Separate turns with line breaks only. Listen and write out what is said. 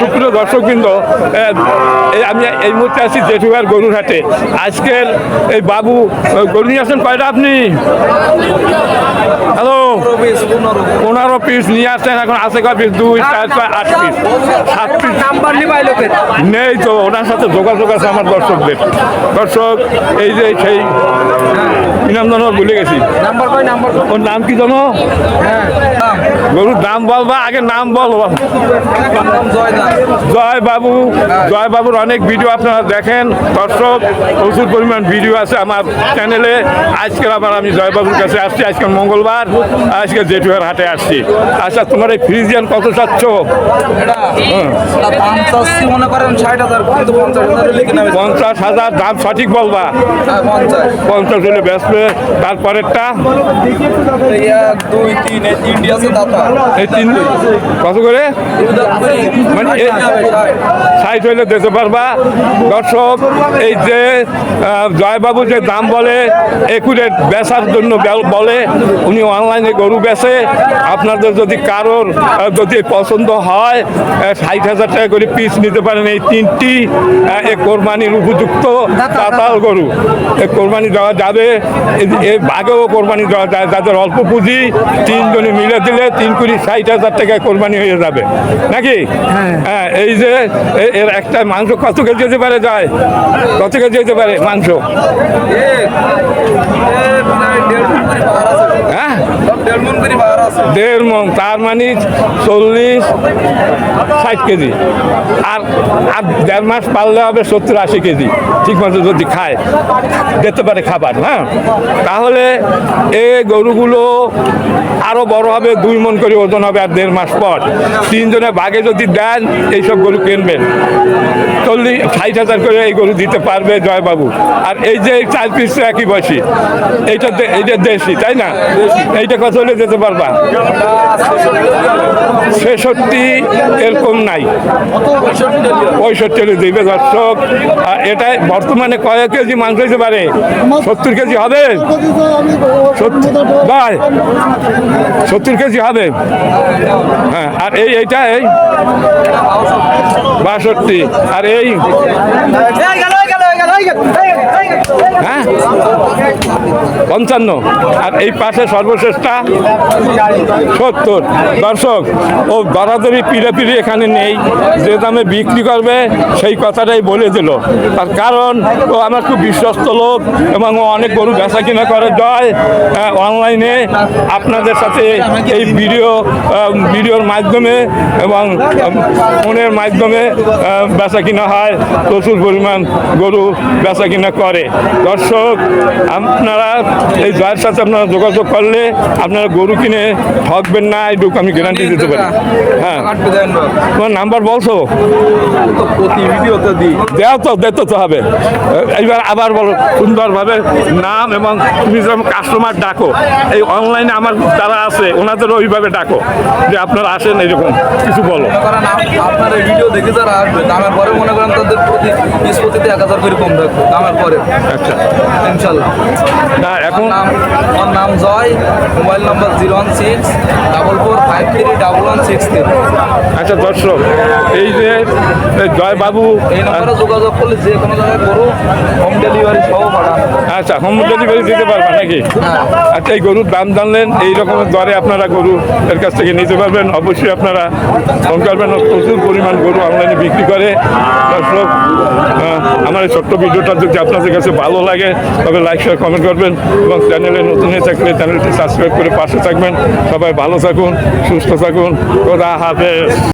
সুপ্রিয় দর্শকবৃন্দ আমি এই মুহূর্তে আছি জেঠুয়ার গরুর হাটে। আজকের এই বাবু গরু নিয়ে আসেন কয়টা আপনি? হ্যালো পনেরো পিস নিয়ে আসছেন এখন আছে কয় পিস দুই চার ছয় আট পিস সাত পিস
নাম্বার নিবাই লোকের।
নেই তো ওনার সাথে যোগাযোগ আছে আমার দর্শকদের। দর্শক এই যে সেই নাম জানো? ভুলে গেছি।
নাম্বার কয় নাম্বার
ওর নাম কি জানো?
হ্যাঁ।
গরুর দাম বলবা আগে নাম বল
জয়
বাবু। জয় বাবুর অনেক ভিডিও আপনারা দেখেন। দর্শক প্রচুর পরিমাণ ভিডিও আছে আমার চ্যানেলে আজকের আবার আমি জয় বাবুর কাছে আসছি। আজকে মঙ্গলবার। আজকে জেঠুয়ার হাটে আসছি। আচ্ছা তোমার এই ফ্রিজিয়ান কত চাচ্ছ?
কিন্তু পঞ্চাশ হাজার
দাম সঠিক বলবা?
হ্যাঁ পঞ্চাশ।
হলে বেসবে তারপরেরটা?
আছে
এই তিন কত করে? মানে হইলে দিতে পারবা। দর্শক এই যে জয়বাবু যে দাম বলে একুরেট বেচার জন্য বলে উনি অনলাইনে গরু বেচে আপনাদের যদি কারোর যদি পছন্দ হয় ষাট হাজার টাকা করে পিস নিতে পারেন এই তিনটি কোরবানির উপযুক্ত দাতাল গরু। কোরবানি দেওয়া যাবে। আগেও কোরবানি দেওয়া যায়। যাদের অল্প পুঁজি তিনজনে মিলে দিলে তিন কুড়ি ষাট হাজার টাকায় কোরবানি হয়ে যাবে। নাকি? হ্যাঁ। এই যে এর একটা মাংস কত কেজি যেতে পারে যায়? কত কেজি যেতে পারে মাংস? হ্যাঁ
দেড় মন,
তার মানে চল্লিশ, ষাট কেজি। আর আর দেড় মাস পারলে হবে সত্তর, আশি কেজি। ঠিক মতো যদি খায়, যেতে পারে খাবার হ্যাঁ? তাহলে এই গরুগুলো আরও বড় হবে, দুই মন করে ওজন হবে আর দেড় মাস পর। তিনজনে ভাগে যদি দেন, এইসব গরু কিনবেন। চল্লিশ, ষাট হাজার করে এই গরু দিতে পারবে জয়বাবু। আর এই যে চার পিস একই বয়সী, এইটা এইটা দেশি, তাই না? এইটা কত হলে যেতে পারবা। ছেষট্টি এরকম নাই। পঁয়ষট্টি দিবে দর্শক আর এটাই বর্তমানে কয়েক কেজি মাংস হইতে পারে? সত্তর কেজি হবে। সত্তর কেজি হবে। হ্যাঁ আর এই এইটা এই বাষট্টি। আর এই হ্যাঁ? পঞ্চান্ন। আর এই পাশে সর্বশেষটা সত্তর। দর্শক ও দরাদরি পিড়ে পিড়ে এখানে নেই। যে দামে বিক্রি করবে সেই কথাটাই বলে দিল। তার কারণ ও আমার খুব বিশ্বস্ত লোক এবং ও অনেক গরু বেচা কিনা করে জয় আহ, অনলাইনে আপনাদের সাথে এই ভিডিও ভিডিওর মাধ্যমে এবং ফোনের মাধ্যমে বেচা কিনা হয়। প্রচুর পরিমাণ গরু বেচা কিনা করে। দর্শক, আপনারা এই জয়ের সাথে আপনারা যোগাযোগ করলে আপনারা গরু কিনে ঠকবেন না এইটুকু আমি গ্যারান্টি দিতে পারি। হ্যাঁ। তোমার নাম্বার বলছো?
তো প্রতি ভিডিওতে দিই
দেও তো দিতে তো হবে। এইবার আবার বলো, সুন্দরভাবে নাম এবং তুমি যেরকম কাস্টমার ডাকো, এই অনলাইনে আমার যারা আছে ওনাদের ওইভাবে ডাকো, যে আপনারা আসেন এরকম কিছু বলো।
ভিডিও দেখে যারা আসবে, দামের পরে মনে করেন তাদের প্রতি পিস এক হাজার করে কম রাখব দামের পরে।
আচ্ছা
ইনশাল্লাহ
না এখন
আমার নাম Joy mobile number zero one six double four five three double one six three.
আচ্ছা দর্শক এই যে জয় বাবু
এই নম্বরে যোগাযোগ করলে যে কোনো জায়গায় করো হোম ডেলিভারি
আচ্ছা হোম ডেলিভারি দিতে পারবেন নাকি। আচ্ছা এই গরুর দাম জানলেন, এই রকমের দরে আপনারা গরু এর কাছ থেকে নিতে পারবেন। অবশ্যই আপনারা ফোন করবেন প্রচুর পরিমাণ গরু অনলাইনে বিক্রি করে। দর্শক আমার এই ছোট্ট ভিডিওটা যদি আপনাদের কাছে ভালো লাগে, তবে লাইক শেয়ার কমেন্ট করবেন এবং চ্যানেলে নতুন হয়ে থাকলে চ্যানেলটি সাবস্ক্রাইব করে পাশে থাকবেন। সবাই ভালো থাকুন, সুস্থ থাকুন। খোদা হাফেজ।